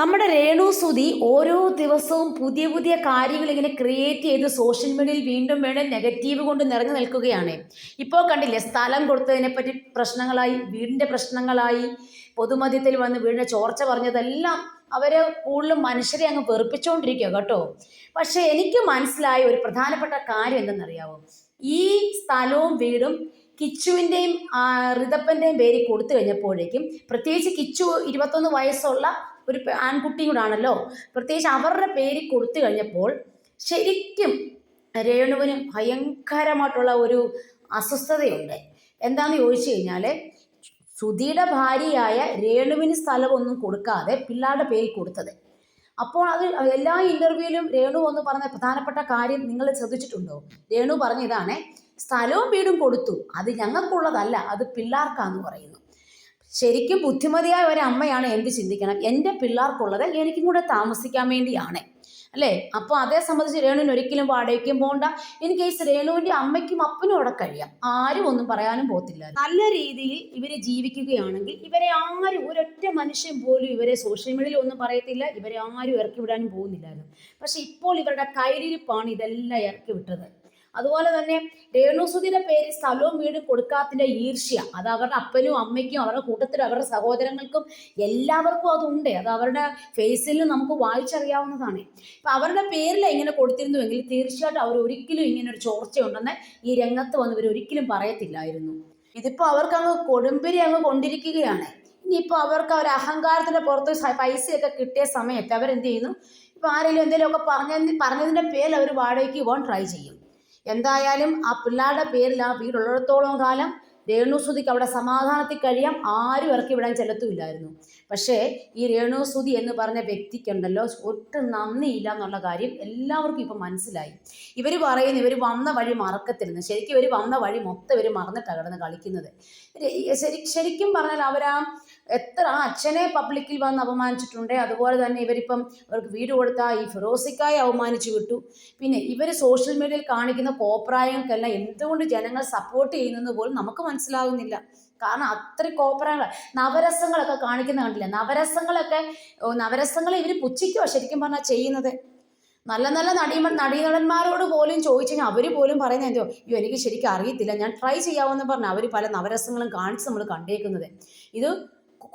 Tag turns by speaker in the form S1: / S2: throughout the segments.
S1: നമ്മുടെ രേണു സുതി ഓരോ ദിവസവും പുതിയ പുതിയ കാര്യങ്ങൾ ഇങ്ങനെ ക്രിയേറ്റ് ചെയ്ത് സോഷ്യൽ മീഡിയയിൽ വീണ്ടും വീണ്ടും നെഗറ്റീവ് കൊണ്ട് നിറഞ്ഞു നിൽക്കുകയാണ്. ഇപ്പോൾ കണ്ടില്ലേ സ്ഥലം കൊടുത്തതിനെപ്പറ്റി പ്രശ്നങ്ങളായി വീടിന്റെ പ്രശ്നങ്ങളായി പൊതുമധ്യത്തിൽ വന്ന് വീടിന്റെ ചോർച്ച പറഞ്ഞതെല്ലാം അവർ കൂടുതലും മനുഷ്യരെ അങ്ങ് വെറുപ്പിച്ചുകൊണ്ടിരിക്കുക കേട്ടോ. പക്ഷേ എനിക്ക് മനസ്സിലായ ഒരു പ്രധാനപ്പെട്ട കാര്യം എന്തെന്നറിയാവോ? ഈ സ്ഥലവും വീടും കിച്ചുവിന്റെയും ഋതപ്പന്റെയും പേര് കൊടുത്തു കഴിഞ്ഞപ്പോഴേക്കും പ്രത്യേകിച്ച് കിച്ചു ഇരുപത്തൊന്ന് വയസ്സുള്ള ഒരു ആൺകുട്ടിയും കൂടാണല്ലോ. പ്രത്യേകിച്ച് അവരുടെ പേര് കൊടുത്തു കഴിഞ്ഞപ്പോൾ ശരിക്കും രേണുവിന് ഭയങ്കരമായിട്ടുള്ള ഒരു അസ്വസ്ഥതയുണ്ട്. എന്താണെന്ന് ചോദിച്ചു കഴിഞ്ഞാൽ സുധിയുടെ ഭാര്യയായ രേണുവിന് സ്ഥലമൊന്നും കൊടുക്കാതെ പിള്ളാരുടെ പേര് കൊടുത്തത്. അപ്പോൾ അത് എല്ലാ ഇന്റർവ്യൂവിലും രേണു എന്ന് പറഞ്ഞ പ്രധാനപ്പെട്ട കാര്യം നിങ്ങൾ ശ്രദ്ധിച്ചിട്ടുണ്ടോ? രേണു പറഞ്ഞ ഇതാണ് സ്ഥലവും വീടും കൊടുത്തു. അത് ഞങ്ങൾക്കുള്ളതല്ല അത് പിള്ളേർക്കാന്ന് പറയുന്നു. ശരിക്കും ബുദ്ധിമതിയായ ഒരു അമ്മയാണ് എന്ത് ചിന്തിക്കണം? എന്റെ പിള്ളേർക്കുള്ളത് എനിക്കും കൂടെ താമസിക്കാൻ വേണ്ടിയാണ്. അല്ലേ? അപ്പോൾ അതേ സംബന്ധിച്ച് രേണുവിന് ഒരിക്കലും വാടകയ്ക്കും പോകണ്ട ഇൻ കേസ് രേണുവിന്റെ അമ്മയ്ക്കും അപ്പനും അവിടെ കഴിയാം. ആരും ഒന്നും പറയാനും പോകത്തില്ല. നല്ല രീതിയിൽ ഇവർ ജീവിക്കുകയാണെങ്കിൽ ഇവരെ ആരും ഒരൊറ്റ മനുഷ്യൻ പോലും ഇവരെ സോഷ്യൽ മീഡിയയിൽ ഒന്നും പറയത്തില്ല. ഇവരെ ആരും ഇറക്കി വിടാനും പോകുന്നില്ലായിരുന്നു. പക്ഷെ ഇപ്പോൾ ഇവരുടെ കയ്യിലിരിപ്പാണ് ഇതെല്ലാം ഇറക്കി വിട്ടത്. അതുപോലെ തന്നെ രേണുസുതിയുടെ പേര് സ്ഥലവും വീടും കൊടുക്കാത്തിന്റെ ഈർഷ്യ. അത് അവരുടെ അപ്പനും അമ്മയ്ക്കും അവരുടെ കൂട്ടത്തിലും അവരുടെ സഹോദരങ്ങൾക്കും എല്ലാവർക്കും അതുണ്ട്. അത് അവരുടെ ഫേസിൽ നമുക്ക് വായിച്ചറിയാവുന്നതാണ്. ഇപ്പം അവരുടെ പേരിൽ എങ്ങനെ കൊടുത്തിരുന്നുവെങ്കിൽ തീർച്ചയായിട്ടും അവർ ഒരിക്കലും ഇങ്ങനെ ഒരു ചോർച്ചയുണ്ടെന്ന് ഈ രംഗത്ത് വന്ന് ഒരിക്കലും പറയത്തില്ലായിരുന്നു. ഇതിപ്പോൾ അവർക്ക് അങ്ങ് കൊടുമ്പിരി അങ്ങ് കൊണ്ടിരിക്കുകയാണ്. ഇനിയിപ്പോൾ അവർക്ക് ഒരു അഹങ്കാരത്തിന്റെ പുറത്ത് പൈസയൊക്കെ കിട്ടിയ സമയത്ത് അവരെന്ത് ചെയ്യുന്നു? ഇപ്പോൾ ആരെങ്കിലും എന്തെങ്കിലുമൊക്കെ പറഞ്ഞ പറഞ്ഞതിന്റെ പേരിൽ അവർ വാടകയ്ക്ക് പോകാൻ ട്രൈ ചെയ്യും. എന്തായാലും ആ പിള്ളേരുടെ പേരിൽ ആ വീടുള്ളിടത്തോളം കാലം രേണുസുതിക്ക് അവിടെ സമാധാനത്തിൽ കഴിയാം. ആരും ഇറക്കി വിടാൻ ചെല്ലത്തുമില്ലായിരുന്നു. പക്ഷേ ഈ രേണുസുതി എന്ന് പറഞ്ഞ വ്യക്തിക്കുണ്ടല്ലോ ഒട്ടും നന്ദിയില്ല എന്നുള്ള കാര്യം എല്ലാവർക്കും ഇപ്പം മനസ്സിലായി. ഇവർ പറയുന്നു ഇവർ വന്ന വഴി മറക്കത്തിരുന്നു. ശരിക്കും ഇവർ വന്ന വഴി മൊത്തം ഇവർ മറന്നിട്ടാണ് കിടന്ന് കളിക്കുന്നത്. ശരി ശരിക്കും പറഞ്ഞാൽ അവരാ എത്ര ആ അച്ഛനെ പബ്ലിക്കിൽ വന്ന് അപമാനിച്ചിട്ടുണ്ട്. അതുപോലെ തന്നെ ഇവരിപ്പം അവർക്ക് വീട് കൊടുത്ത ഈ ഫിറോസിക്കായി അവമാനിച്ചു വിട്ടു. പിന്നെ ഇവർ സോഷ്യൽ മീഡിയയിൽ കാണിക്കുന്ന കോപ്രായങ്ങൾക്കെല്ലാം എന്തുകൊണ്ട് ജനങ്ങൾ സപ്പോർട്ട് ചെയ്യുന്നെന്ന് പോലും നമുക്ക് മനസ്സിലാകുന്നില്ല കാരണം അത്ര കോപ്പറങ്ങൾ നവരസങ്ങളൊക്കെ കാണിക്കുന്ന കണ്ടില്ല? നവരസങ്ങളൊക്കെ നവരസങ്ങൾ ഇവർ പുച്ഛിക്കുമോ ശരിക്കും പറഞ്ഞാൽ ചെയ്യുന്നത്. നല്ല നല്ല നടീമ നടീനടന്മാരോട് പോലും ചോദിച്ചു കഴിഞ്ഞാൽ അവർ പോലും പറയുന്നത് എന്തോ അയ്യോ എനിക്ക് ശരിക്കും അറിയത്തില്ല ഞാൻ ട്രൈ ചെയ്യാമെന്ന് പറഞ്ഞ് അവർ പല നവരസങ്ങളും കാണിച്ച് നമ്മൾ കണ്ടേക്കുന്നത്. ഇത്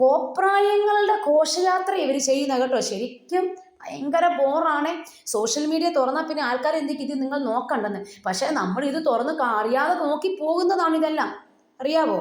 S1: കോപ്രായങ്ങളുടെ ഘോഷയാത്ര ഇവർ ചെയ്യുന്ന കേട്ടോ. ശരിക്കും ഭയങ്കര ബോറാണ്. സോഷ്യൽ മീഡിയ തുറന്നാൽ പിന്നെ ആൾക്കാർ എന്തൊക്കെ ഇത് നിങ്ങൾ നോക്കണ്ടെന്ന്. പക്ഷേ നമ്മൾ ഇത് തുറന്ന് അറിയാതെ നോക്കി പോകുന്നതാണ് ഇതെല്ലാം. അറിയാവോ